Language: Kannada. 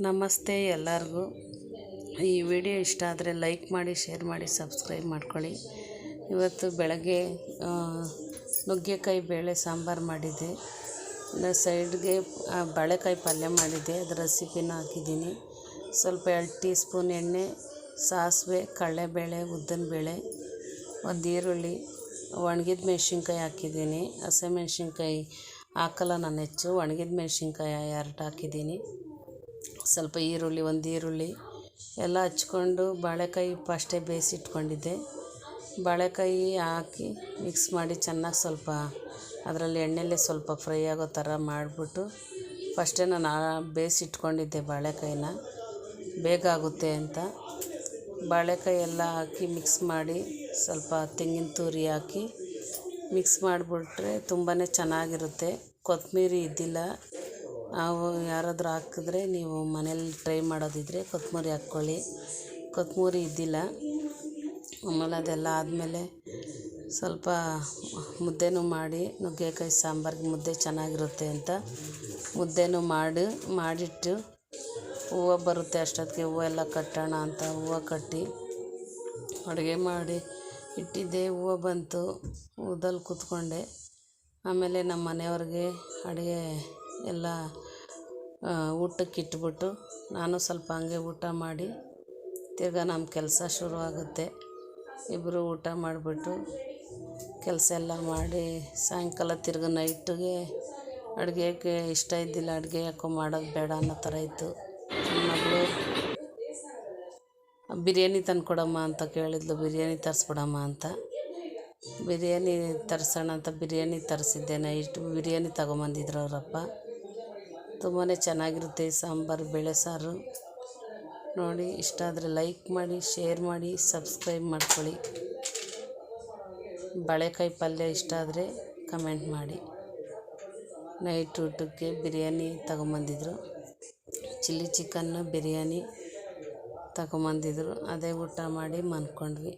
ನಮಸ್ತೆ ಎಲ್ಲರಿಗೂ. ಈ ವಿಡಿಯೋ ಇಷ್ಟ ಆದರೆ ಲೈಕ್ ಮಾಡಿ, ಶೇರ್ ಮಾಡಿ, ಸಬ್ಸ್ಕ್ರೈಬ್ ಮಾಡ್ಕೊಳ್ಳಿ. ಇವತ್ತು ಬೆಳಗ್ಗೆ ನುಗ್ಗೆಕಾಯಿ ಬೇಳೆ ಸಾಂಬಾರು ಮಾಡಿದ್ದೆ. ಸೈಡ್ಗೆ ಬಾಳೆಕಾಯಿ ಪಲ್ಯ ಮಾಡಿದ್ದೆ. ಅದರ ರೆಸಿಪಿನ ಹಾಕಿದ್ದೀನಿ. ಸ್ವಲ್ಪ ಎರಡು ಟೀ ಸ್ಪೂನ್ ಎಣ್ಣೆ, ಸಾಸಿವೆ, ಕಡಲೆಬೇಳೆ, ಉದ್ದಿನಬೇಳೆ, ಒಂದು ಈರುಳ್ಳಿ, ಒಣಗಿದ ಮೆಣಸಿನ್ಕಾಯಿ ಹಾಕಿದ್ದೀನಿ. ಹಸಿಮೆಣ್ಸಿನ್ಕಾಯಿ ಹಾಕಲ್ಲ ನಾನು ಹೆಚ್ಚು. ಒಣಗಿದ ಮೆಣಸಿನ್ಕಾಯಿ ಎರಡು ಹಾಕಿದ್ದೀನಿ. ಸ್ವಲ್ಪ ಈರುಳ್ಳಿ, ಒಂದು ಈರುಳ್ಳಿ ಎಲ್ಲ ಹಚ್ಕೊಂಡು ಬಾಳೆಕಾಯಿ ಫಸ್ಟೇ ಬೇಯಿಸಿಟ್ಕೊಂಡಿದ್ದೆ. ಬಾಳೆಕಾಯಿ ಹಾಕಿ ಮಿಕ್ಸ್ ಮಾಡಿ ಚೆನ್ನಾಗಿ ಸ್ವಲ್ಪ ಅದರಲ್ಲಿ ಎಣ್ಣೆಲೇ ಸ್ವಲ್ಪ ಫ್ರೈ ಆಗೋ ಥರ ಮಾಡಿಬಿಟ್ಟು ಫಸ್ಟೇ ನಾನು ಬೇಯಿಸಿಟ್ಕೊಂಡಿದ್ದೆ ಬಾಳೆಕಾಯಿನ. ಬೇಗ ಆಗುತ್ತೆ ಅಂತ. ಬಾಳೆಕಾಯಿ ಎಲ್ಲ ಹಾಕಿ ಮಿಕ್ಸ್ ಮಾಡಿ ಸ್ವಲ್ಪ ತೆಂಗಿನ ತುರಿ ಹಾಕಿ ಮಿಕ್ಸ್ ಮಾಡಿಬಿಟ್ರೆ ತುಂಬಾ ಚೆನ್ನಾಗಿರುತ್ತೆ. ಕೊತ್ತಂಬ್ರಿ ಇದ್ದಿಲ್ಲ. ನಾವು ಯಾರಾದರೂ ಹಾಕಿದ್ರೆ ನೀವು ಮನೇಲಿ ಟ್ರೈ ಮಾಡೋದಿದ್ದರೆ ಕೊತ್ತಂಬ್ರಿ ಹಾಕ್ಕೊಳ್ಳಿ. ಕೊತ್ತಂಬ್ರಿ ಇದ್ದಿಲ್ಲ. ಆಮೇಲೆ ಅದೆಲ್ಲ ಆದಮೇಲೆ ಸ್ವಲ್ಪ ಮುದ್ದೆನೂ ಮಾಡಿ, ನುಗ್ಗೆಕಾಯಿ ಸಾಂಬಾರಿಗೆ ಮುದ್ದೆ ಚೆನ್ನಾಗಿರುತ್ತೆ ಅಂತ ಮುದ್ದೆನೂ ಮಾಡಿ, ಮಾಡಿಟ್ಟು ಹೂವು ಬರುತ್ತೆ ಅಷ್ಟೊತ್ತಿಗೆ, ಹೂವು ಎಲ್ಲ ಕಟ್ಟೋಣ ಅಂತ ಹೂವು ಕಟ್ಟಿ ಅಡುಗೆ ಮಾಡಿ ಇಟ್ಟಿದ್ದೆ. ಹೂವು ಬಂತು ಹೂದಲ್ಲಿ ಕೂತ್ಕೊಂಡೆ. ಆಮೇಲೆ ನಮ್ಮ ಮನೆಯವ್ರಿಗೆ ಅಡುಗೆ ಎಲ್ಲ ಊಟಕ್ಕೆ ಇಟ್ಬಿಟ್ಟು ನಾನು ಸ್ವಲ್ಪ ಹಂಗೆ ಊಟ ಮಾಡಿ ತಿರ್ಗಾ ನಮ್ಮ ಕೆಲಸ ಶುರುವಾಗುತ್ತೆ. ಇಬ್ಬರು ಊಟ ಮಾಡಿಬಿಟ್ಟು ಕೆಲಸ ಎಲ್ಲ ಮಾಡಿ ಸಾಯಂಕಾಲ ತಿರ್ಗಾ ನೈಟಿಗೆ ಅಡುಗೆಗೆ ಇಷ್ಟ ಇದ್ದಿಲ್ಲ, ಅಡುಗೆ ಯಾಕೋ ಮಾಡೋದು ಬೇಡ ಅನ್ನೋ ಥರ ಇತ್ತು. ನನ್ನ ಮಗಳು, ಬಿರಿಯಾನಿ ತಂದುಕೊಡಮ್ಮ ಅಂತ ಕೇಳಿದ್ಲು, ಬಿರಿಯಾನಿ ತರಿಸ್ಬಿಡಮ್ಮ ಅಂತ. ಬಿರಿಯಾನಿ ತರಿಸೋಣ ಅಂತ, ಬಿರಿಯಾನಿ ತರಿಸಿದ್ದೆ ನೈಟು, ಬಿರಿಯಾನಿ ತಗೊಂಬಂದಿದ್ರು ಅವರಪ್ಪ. ತುಂಬಾ ಚೆನ್ನಾಗಿರುತ್ತೆ ಸಾಂಬಾರು, ಬೇಳೆ ಸಾರು. ನೋಡಿ, ಇಷ್ಟ ಆದರೆ ಲೈಕ್ ಮಾಡಿ ಶೇರ್ ಮಾಡಿ ಸಬ್ಸ್ಕ್ರೈಬ್ ಮಾಡ್ಕೊಳ್ಳಿ. ಬಾಳೆಕಾಯಿ ಪಲ್ಯ ಇಷ್ಟ ಆದರೆ ಕಮೆಂಟ್ ಮಾಡಿ. ನೈಟ್ ಊಟಕ್ಕೆ ಬಿರಿಯಾನಿ ತಗೊಂಬಂದಿದ್ರು. ಚಿಲ್ಲಿ ಚಿಕನ್ನು ಬಿರಿಯಾನಿ ತಗೊಂಬಂದಿದ್ರು. ಅದೇ ಊಟ ಮಾಡಿ ಮಲ್ಕೊಂಡ್ವಿ.